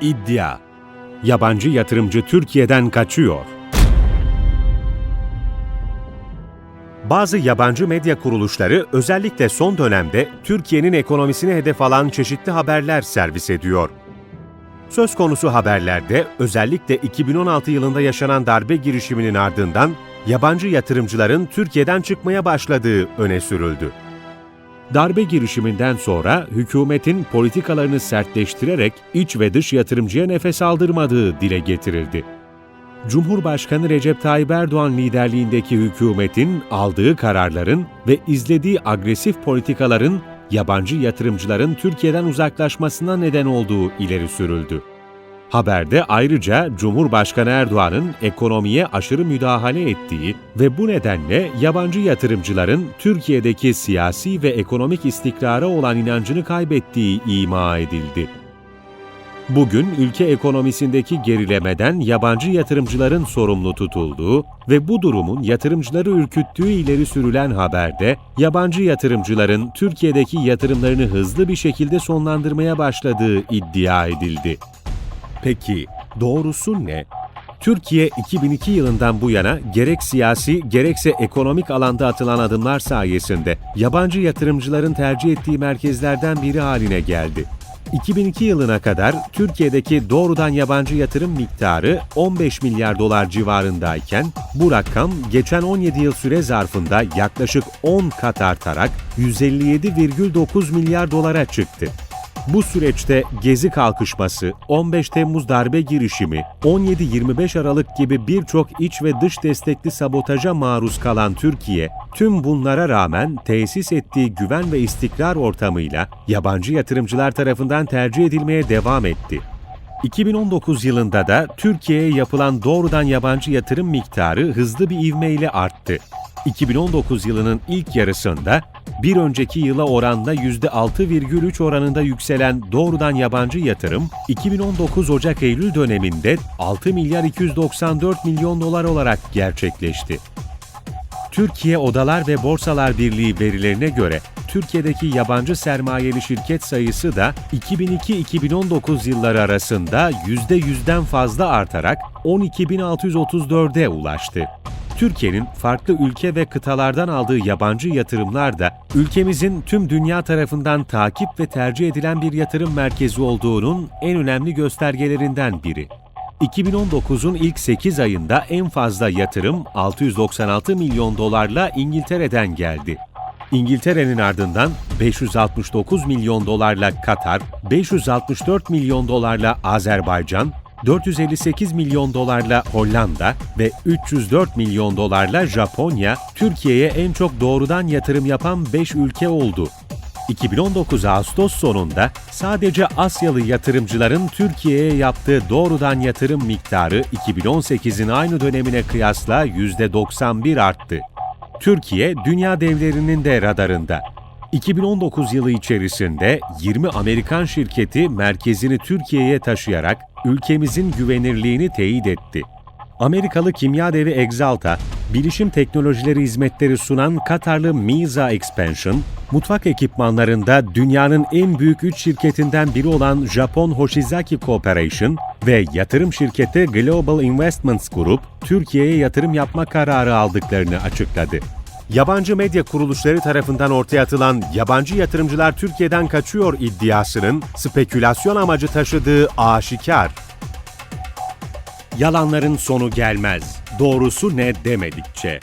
İddia Yabancı yatırımcı Türkiye'den kaçıyor. Bazı yabancı medya kuruluşları özellikle son dönemde Türkiye'nin ekonomisini hedef alan çeşitli haberler servis ediyor. Söz konusu haberlerde özellikle 2016 yılında yaşanan darbe girişiminin ardından yabancı yatırımcıların Türkiye'den çıkmaya başladığı öne sürüldü. Darbe girişiminden sonra hükümetin politikalarını sertleştirerek iç ve dış yatırımcıya nefes aldırmadığı dile getirildi. Cumhurbaşkanı Recep Tayyip Erdoğan liderliğindeki hükümetin aldığı kararların ve izlediği agresif politikaların yabancı yatırımcıların Türkiye'den uzaklaşmasına neden olduğu ileri sürüldü. Haberde ayrıca Cumhurbaşkanı Erdoğan'ın ekonomiye aşırı müdahale ettiği ve bu nedenle yabancı yatırımcıların Türkiye'deki siyasi ve ekonomik istikrara olan inancını kaybettiği ima edildi. Bugün ülke ekonomisindeki gerilemeden yabancı yatırımcıların sorumlu tutulduğu ve bu durumun yatırımcıları ürküttüğü ileri sürülen haberde yabancı yatırımcıların Türkiye'deki yatırımlarını hızlı bir şekilde sonlandırmaya başladığı iddia edildi. Peki doğrusu ne? Türkiye 2002 yılından bu yana gerek siyasi gerekse ekonomik alanda atılan adımlar sayesinde yabancı yatırımcıların tercih ettiği merkezlerden biri haline geldi. 2002 yılına kadar Türkiye'deki doğrudan yabancı yatırım miktarı 15 milyar dolar civarındayken bu rakam geçen 17 yıl süre zarfında yaklaşık 10 kat artarak 157,9 milyar dolara çıktı. Bu süreçte Gezi kalkışması, 15 Temmuz darbe girişimi, 17-25 Aralık gibi birçok iç ve dış destekli sabotaja maruz kalan Türkiye, tüm bunlara rağmen tesis ettiği güven ve istikrar ortamıyla yabancı yatırımcılar tarafından tercih edilmeye devam etti. 2019 yılında da Türkiye'ye yapılan doğrudan yabancı yatırım miktarı hızlı bir ivmeyle arttı. 2019 yılının ilk yarısında bir önceki yıla oranla %6,3 oranında yükselen doğrudan yabancı yatırım, 2019 Ocak-Eylül döneminde 6 milyar 294 milyon dolar olarak gerçekleşti. Türkiye Odalar ve Borsalar Birliği verilerine göre Türkiye'deki yabancı sermayeli şirket sayısı da 2002-2019 yılları arasında %100'den fazla artarak 12.634'e ulaştı. Türkiye'nin farklı ülke ve kıtalardan aldığı yabancı yatırımlar da ülkemizin tüm dünya tarafından takip ve tercih edilen bir yatırım merkezi olduğunun en önemli göstergelerinden biri. 2019'un ilk 8 ayında en fazla yatırım 696 milyon dolarla İngiltere'den geldi. İngiltere'nin ardından 569 milyon dolarla Katar, 564 milyon dolarla Azerbaycan, 458 milyon dolarla Hollanda ve 304 milyon dolarla Japonya, Türkiye'ye en çok doğrudan yatırım yapan 5 ülke oldu. 2019 Ağustos sonunda sadece Asyalı yatırımcıların Türkiye'ye yaptığı doğrudan yatırım miktarı 2018'in aynı dönemine kıyasla %91 arttı. Türkiye, dünya devlerinin de radarında. 2019 yılı içerisinde 20 Amerikan şirketi merkezini Türkiye'ye taşıyarak ülkemizin güvenirliğini teyit etti. Amerikalı kimya devi Exalta, bilişim teknolojileri hizmetleri sunan Katarlı Miza Expansion, mutfak ekipmanlarında dünyanın en büyük 3 şirketinden biri olan Japon Hoshizaki Corporation ve yatırım şirketi Global Investments Group, Türkiye'ye yatırım yapma kararı aldıklarını açıkladı. Yabancı medya kuruluşları tarafından ortaya atılan yabancı yatırımcılar Türkiye'den kaçıyor iddiasının spekülasyon amacı taşıdığı aşikar. Yalanların sonu gelmez. Doğrusu ne demedikçe.